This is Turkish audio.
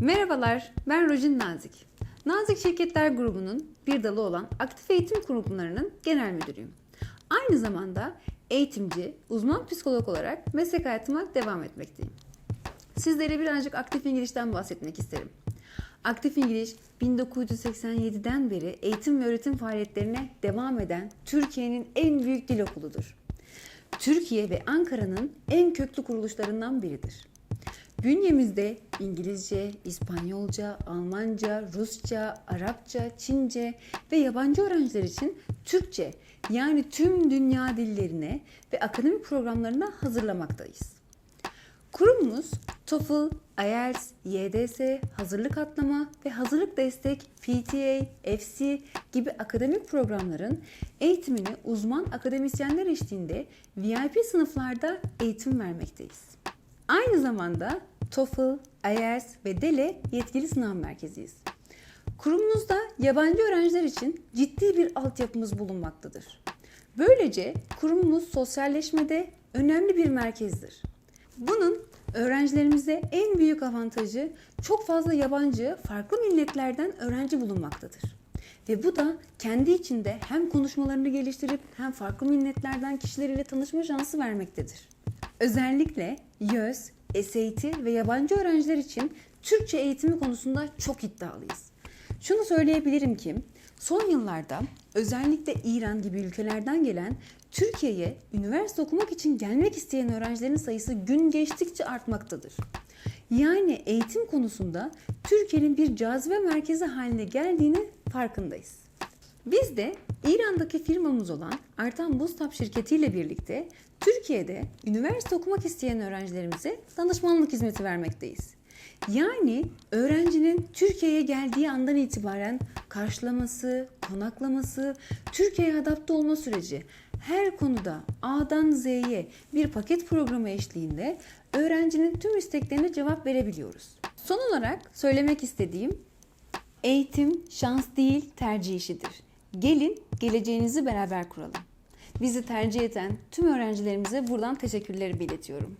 Merhabalar, ben Rojin Nazik. Nazik Şirketler Grubu'nun bir dalı olan Aktif Eğitim Kurumlarının genel müdürüyüm. Aynı zamanda eğitimci, uzman psikolog olarak meslek hayatıma devam etmekteyim. Sizlere birazcık Aktif İngiliz'den bahsetmek isterim. Aktif İngiliz 1987'den beri eğitim ve öğretim faaliyetlerine devam eden Türkiye'nin en büyük dil okuludur. Türkiye ve Ankara'nın en köklü kuruluşlarından biridir. Bünyemizde İngilizce, İspanyolca, Almanca, Rusça, Arapça, Çince ve yabancı öğrenciler için Türkçe yani tüm dünya dillerine ve akademik programlarına hazırlamaktayız. Kurumumuz TOEFL, IELTS, YDS, hazırlık atlama ve hazırlık destek, PTA, FC gibi akademik programların eğitimini uzman akademisyenler eşliğinde VIP sınıflarda eğitim vermekteyiz. Aynı zamanda TOEFL, IELTS ve DELE yetkili sınav merkeziyiz. Kurumumuzda yabancı öğrenciler için ciddi bir altyapımız bulunmaktadır. Böylece kurumumuz sosyalleşmede önemli bir merkezdir. Bunun öğrencilerimize en büyük avantajı çok fazla yabancı, farklı milletlerden öğrenci bulunmaktadır. Ve bu da kendi içinde hem konuşmalarını geliştirip hem farklı milletlerden kişileriyle tanışma şansı vermektedir. Özellikle YÖS, SAT ve yabancı öğrenciler için Türkçe eğitimi konusunda çok iddialıyız. Şunu söyleyebilirim ki son yıllarda özellikle İran gibi ülkelerden gelen Türkiye'ye üniversite okumak için gelmek isteyen öğrencilerin sayısı gün geçtikçe artmaktadır. Yani eğitim konusunda Türkiye'nin bir cazibe merkezi haline geldiğini farkındayız. Biz de İran'daki firmamız olan Artan Bootstrap şirketiyle birlikte Türkiye'de üniversite okumak isteyen öğrencilerimize danışmanlık hizmeti vermekteyiz. Yani öğrencinin Türkiye'ye geldiği andan itibaren karşılaması, konaklaması, Türkiye'ye adapte olma süreci her konuda A'dan Z'ye bir paket programı eşliğinde öğrencinin tüm isteklerine cevap verebiliyoruz. Son olarak söylemek istediğim Eğitim şans değil tercih işidir. Gelin geleceğinizi beraber kuralım. Bizi tercih eden tüm öğrencilerimize buradan teşekkürlerimi iletiyorum.